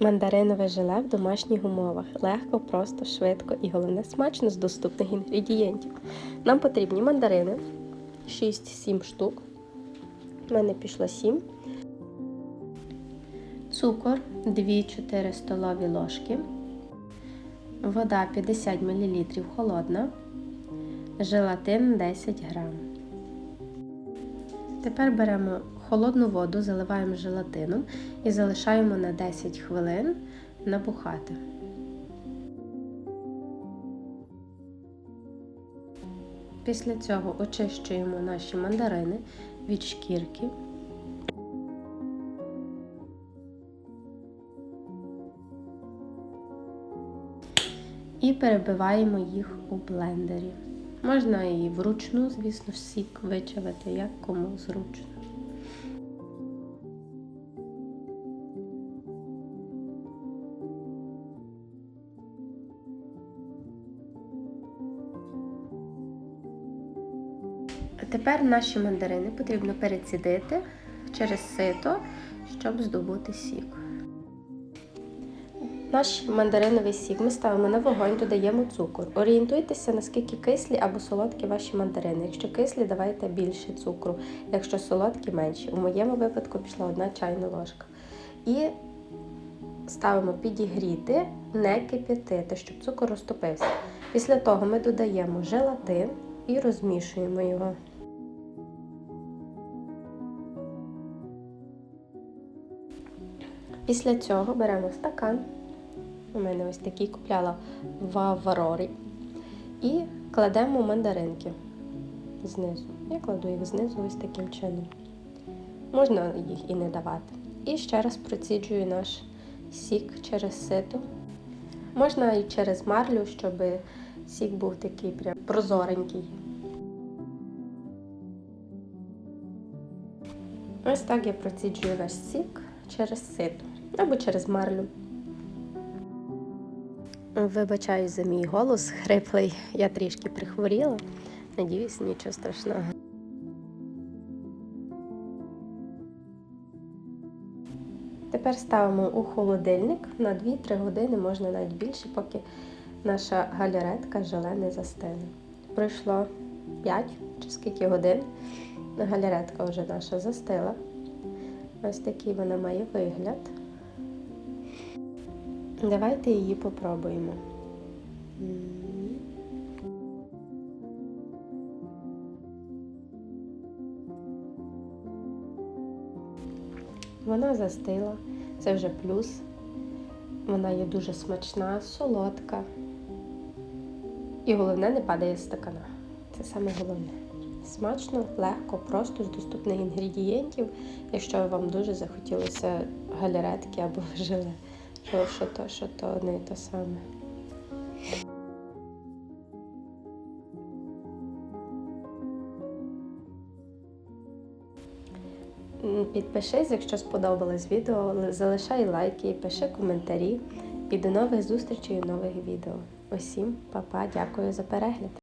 Мандаринове желе в домашніх умовах. Легко, просто, швидко і головне смачно з доступних інгредієнтів. Нам потрібні мандарини 6-7 штук. У мене пішло 7. Цукор 2-4 столові ложки. Вода 50 мл холодна. Желатин 10 грам. Тепер беремо холодну воду, заливаємо желатином і залишаємо на 10 хвилин набухати. Після цього очищуємо наші мандарини від шкірки. І перебиваємо їх у блендері. Можна і вручну, звісно, сік вичавити, як кому зручно. Тепер наші мандарини потрібно перецідити через сито, щоб здобути сік. Наш мандариновий сік ми ставимо на вогонь, додаємо цукор. Орієнтуйтеся, наскільки кислі або солодкі ваші мандарини. Якщо кислі, давайте більше цукру, якщо солодкі менше. У моєму випадку пішла одна чайна ложка. І ставимо підігріти, не кип'ятити, щоб цукор розтопився. Після того ми додаємо желатин і розмішуємо його. Після цього беремо стакан. У мене ось такий купляла в. І кладемо мандаринки знизу. Я кладу їх знизу ось таким чином. Можна їх і не давати. І ще раз проціджую наш сік через сито. Можна і через марлю, щоб сік був такий прям прозоренький. Ось так я проціджую наш сік через сито або через марлю. Вибачаю за мій голос хриплий, я трішки прихворіла. Надіюсь, нічого страшного. Тепер ставимо у холодильник на 2-3 години, можна навіть більше, поки наша галеретка желе не застине. Пройшло 5 чи скільки годин. Галеретка вже наша застила. Ось такий вона має вигляд. Давайте її попробуємо. Вона застила, це вже плюс. Вона є дуже смачна, солодка. І головне не падає з стакана. Це саме головне. Смачно, легко, просто з доступних інгредієнтів, якщо вам дуже захотілося галеретки або желе. Що, що то, що то одне і те саме. Підпишись, якщо сподобалось відео, залишай лайки, пиши коментарі. І до нових зустрічей у нових відео. Усім па-па, дякую за перегляд!